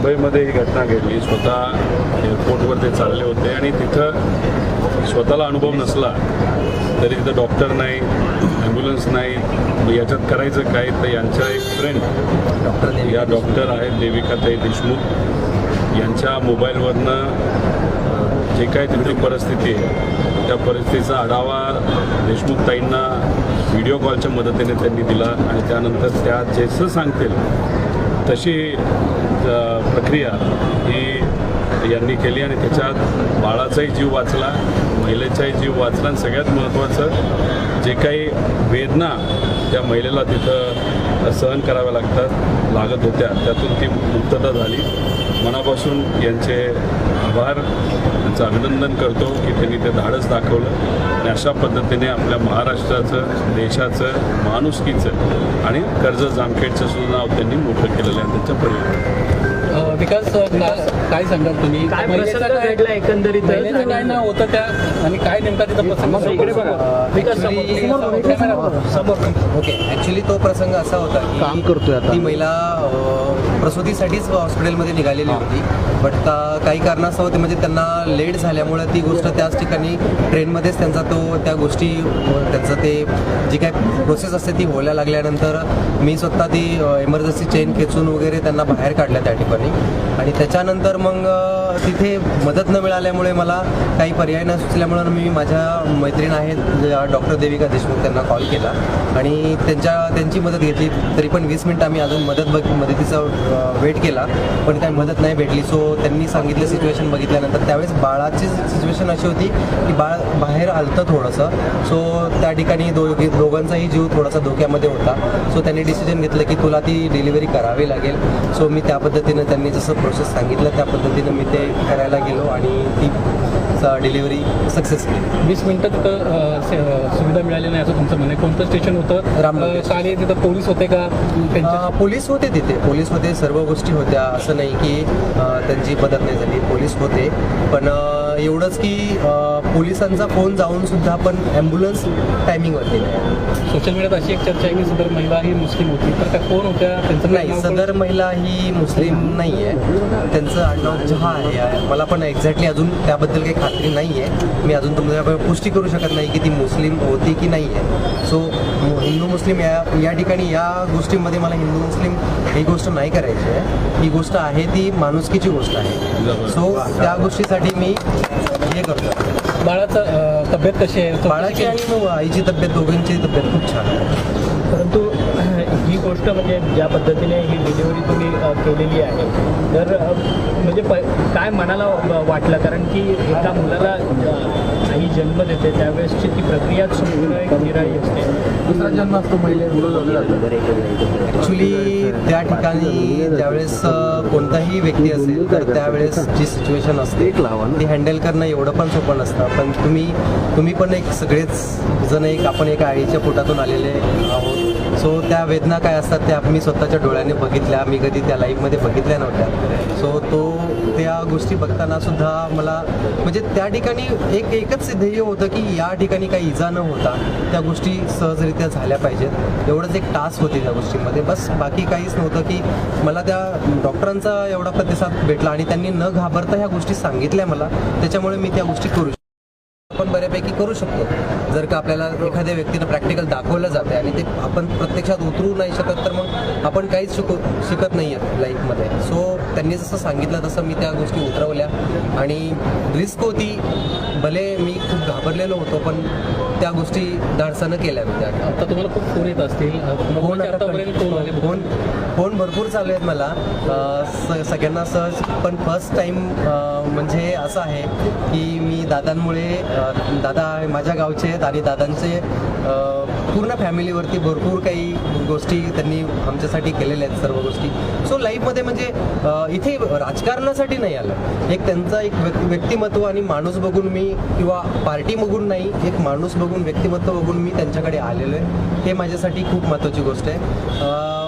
मुंबईमध्ये ही घटना घडली. स्वतः एअरपोर्टवर ते चालले होते आणि तिथं स्वतःला अनुभव नसला तरी तिथं डॉक्टर नाही ॲम्ब्युलन्स नाही. मग याच्यात करायचं काय? तर यांचा एक फ्रेंड डॉक्टर या डॉक्टर आहेत देविकाताई देशमुख. यांच्या मोबाईलवरनं जे काय तिथली परिस्थिती आहे त्या परिस्थितीचा आढावा देशमुख ताईंना व्हिडिओ कॉलच्या मदतीने त्यांनी दिला आणि त्यानंतर त्या जसं सांगतील तशी प्रक्रिया ही यांनी केली आणि त्याच्यात बाळाचाही जीव वाचला महिलेचाही जीव वाचला आणि सगळ्यात महत्त्वाचं जे काही वेदना त्या महिलेला तिथं सहन कराव्या लागतात लागत होत्या त्यातून ती मुक्तता झाली. मनापासून यांचे आभार. यांचं अभिनंदन करतो की त्यांनी ते धाडस दाखवलं. आणि अशा पद्धतीने आपल्या महाराष्ट्राचं देशाचं माणुसकीचं आणि कर्ज जामखेडचं सुद्धा नाव त्यांनी मोठं केलेलं आहे त्यांच्या परिवार विकास. काय सांगाल तुम्ही? काय महिलेचं प्रसंग काय- घडला एकंदरीत महिलेचं काय नाव होतं त्या आणि काय नेमका तिथं प्रसंग इकडे बघा. विकास समोर- Actually- समोर- कॅमेरा समोर ओके ॲक्च्युली तो प्रसंग असा होता की काम करतोय आता. ती महिला अ, प्रसूतीसाठीच हॉस्पिटलमध्ये निघालेली होती. बट काही कारणास्तव ते म्हणजे त्यांना लेट झाल्यामुळे ती गोष्ट त्याच ठिकाणी ट्रेनमध्येच त्यांचा तो त्या गोष्टी अ, त्यांचं ते जी काय प्रोसेस असते ती व्हायला लागल्यानंतर मी स्वतः ती इमर्जन्सी चेन खेचून वगैरे त्यांना बाहेर काढल्या त्या ठिकाणी. आणि त्याच्यानंतर मग तिथे मदत न मिळाल्यामुळे मला काही पर्याय न सुचल्यामुळे मी माझ्या मैत्रीण आहेत डॉक्टर देविका देशमुख त्यांना कॉल केला. आणि त्यांच्या त्यांची मदत घेतली. तरी पण वीस मिनिटं आम्ही अजून मदत बघ मदतीचा वेट केला. पण काही मदत नाही भेटली. सो त्यांनी सांगितलं सिच्युएशन बघितल्यानंतर. त्यावेळेस बाळाची सिच्युएशन अशी होती की बाळ बाहेर आलतं थोडंसं. सो त्या ठिकाणी दो दोघांचाही जीव थोडासा धोक्यामध्ये होता. सो त्यांनी डिसिजन घेतलं की तुला ती डिलिव्हरी करावी लागेल. सो मी त्या पद्धतीनं त्यांनी जसं प्रोसेस सांगितलं त्या पद्धतीनं मी ते करायला गेलो आणि ती डिलिव्हरी सक्सेस केली. वीस मिनिटं तिथं सुविधा मिळाली नाही असं तुमचं म्हणणं कोणतं स्टेशन होतं? रामनगर. आणि तिथं पोलीस होते का? पोलीस होते तिथे. पोलीस होते सर्व गोष्टी होत्या. असं नाही की त्यांची मदत नाही झाली. पोलीस होते. पण एवढंच की पोलिसांचा फोन जाऊन सुद्धा पण ॲम्ब्युलन्स टायमिंगवरती नाही सोशल मीडियात अशी एक चर्चा आहे की सदर महिला ही मुस्लिम होती. तर त्या कोण होत्या? त्यांचं नाही सदर महिला ही मुस्लिम नाही आहे त्यांचं आडनाव जहा आहे. मला पण एक्झॅक्टली अजून त्याबद्दल काही खात्री नाही आहे मी अजून तुमच्या पुष्टी करू शकत नाही की ती मुस्लिम होती की नाही आहे सो हिंदू मुस्लिम या या ठिकाणी या गोष्टीमध्ये मला हिंदू मुस्लिम ही गोष्ट नाही करायची आहे. ही गोष्ट आहे ती माणुसकीची गोष्ट आहे. सो त्या गोष्टीसाठी मी हे करतो बाळाचं तब्येत कशी आहे? बाळाची आणि आईची तब्येत दोघांची तब्येत खूप छान आहे. परंतु ही गोष्ट म्हणजे ज्या पद्धतीने ही डिलिव्हरी तुम्ही केलेली आहे तर म्हणजे प काय मनाला वाटलं? कारण की एका मुलाला आई जन्म देते त्यावेळेसची ती प्रक्रिया निराळी असते. दुसरा जन्म असतो महिले ॲक्च्युली त्या ठिकाणी ज्यावेळेस कोणताही व्यक्ती असेल तर त्यावेळेस जी सिच्युएशन असते एक लावा ना. ती हँडल करणं एवढं पण सोपं नसतं. पण तुम्ही तुम्ही पण एक सगळेच जण एक आपण एका आईच्या पोटातून आलेले आहोत. सो त्या वेदना काय असतात त्या मी स्वतःच्या डोळ्याने बघितल्या. मी कधी त्या लाईफमध्ये बघितल्या नव्हत्या. सो तो त्या गोष्टी बघताना सुद्धा मला म्हणजे त्या ठिकाणी एक एकच ध्येय होतं की या ठिकाणी काही इजा न होता त्या गोष्टी सहजरित्या झाल्या पाहिजेत. एवढंच एक टास्क होती त्या गोष्टीमध्ये. बस बाकी काहीच नव्हतं की मला त्या डॉक्टरांचा एवढा प्रतिसाद भेटला आणि त्यांनी न घाबरता ह्या गोष्टी सांगितल्या मला. त्याच्यामुळे मी त्या गोष्टी करू आपण बऱ्यापैकी करू शकतो. जर का आपल्याला एखाद्या व्यक्तीनं प्रॅक्टिकल दाखवलं जाते आणि ते आपण प्रत्यक्षात उतरू नाही शकत तर मग आपण काहीच शिकू शिकत नाही आहे लाईफमध्ये सो त्यांनी जसं सांगितलं तसं मी त्या गोष्टी उतरवल्या. आणि रिस्क होती. भले मी खूप घाबरलेलो होतो पण त्या गोष्टी धाडसानं केल्या मी त्या. आता तुम्हाला खूप फोन येत असतील. अ, फोन फोन भरपूर चालू आहेत मला. सगळ्यांना सहज पण फर्स्ट टाईम म्हणजे असं आहे की मी दादांमुळे दादा माझ्या गावचे आहेत आणि दादांचे पूर्ण फॅमिलीवरती भरपूर काही गोष्टी त्यांनी आमच्यासाठी केलेल्या आहेत सर्व गोष्टी. सो लाईफमध्ये म्हणजे इथे राजकारणासाठी नाही आलं. एक त्यांचा एक व्यक्तिमत्व आणि माणूस बघून मी किंवा पार्टी बघून नाही एक माणूस बघून व्यक्तिमत्व बघून मी त्यांच्याकडे आलेलो आहे. हे माझ्यासाठी खूप महत्त्वाची गोष्ट आहे.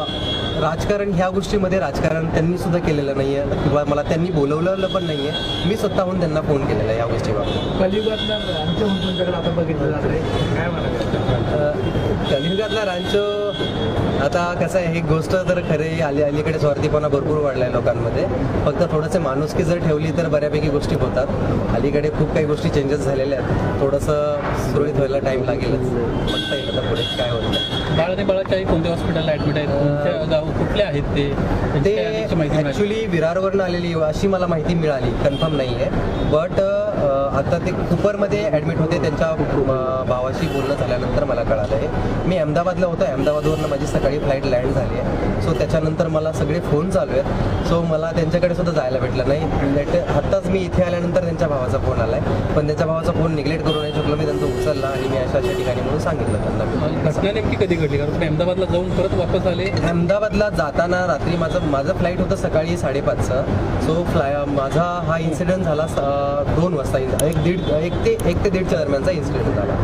राजकारण ह्या गोष्टीमध्ये राजकारण त्यांनी सुद्धा केलेलं नाही आहे किंवा मला त्यांनी बोलवलेलं पण नाही आहे मी स्वतःहून त्यांना फोन केलेला आहे या गोष्टीबाबत कलियुगातला आमच्या तुमच्याकडे आता बघितलं जातंय. काय कलियुगातला रांचो आता कसं आहे ही गोष्ट तर खरे आली अलीकडे स्वार्थीपणा भरपूर वाढला आहे लोकांमध्ये. फक्त थोडंसं माणुसकी जर ठेवली तर बऱ्यापैकी गोष्टी होतात. अलीकडे खूप काही गोष्टी चेंजेस झालेल्या आहेत. थोडंसं सुरळीत व्हायला टाईम लागेलच. बघता येईल आता पुढे काय होत बाळ आणि बाळाच्याही कोणत्या हॉस्पिटलला ॲडमिट आहेत? गाव कुठले आहेत ते? ते? ॲक्च्युली विरारवरून आलेली अशी मला माहिती मिळाली. कन्फर्म नाही आहे बट आता ते कुपरमध्ये ॲडमिट होते त्यांच्या भावाशी बोलणं झाल्यानंतर मला कळालं आहे मी अहमदाबादला होतो अहमदाबादवरनं माझी सकाळी फ्लाईट लँड झाली आहे. सो त्याच्यानंतर मला सगळे फोन चालू आहेत. सो मला त्यांच्याकडे सुद्धा जायला भेटलं नाही. लेट आत्ताच मी इथे आल्यानंतर त्यांच्या भावाचा फोन आला आहे पण त्यांच्या भावाचा फोन निग्लेक्ट करू नाही शकलो मी त्यांचा उचलला आणि मी अशा अशा ठिकाणी म्हणून सांगितलं त्यांना. मी घटना नेमकी कधी घडली? कारण तुम्ही अहमदाबादला जाऊन परत वापस आले. अहमदाबादला जाताना रात्री माझं माझं फ्लाईट होतं सकाळी साडेपाचचं. सो फ्लाय माझा हा इन्सिडेंट झाला दोन वाजता. एक दीड एक ते एक ते दीडच्या दरम्यानचा इन्सिडेंट झाला.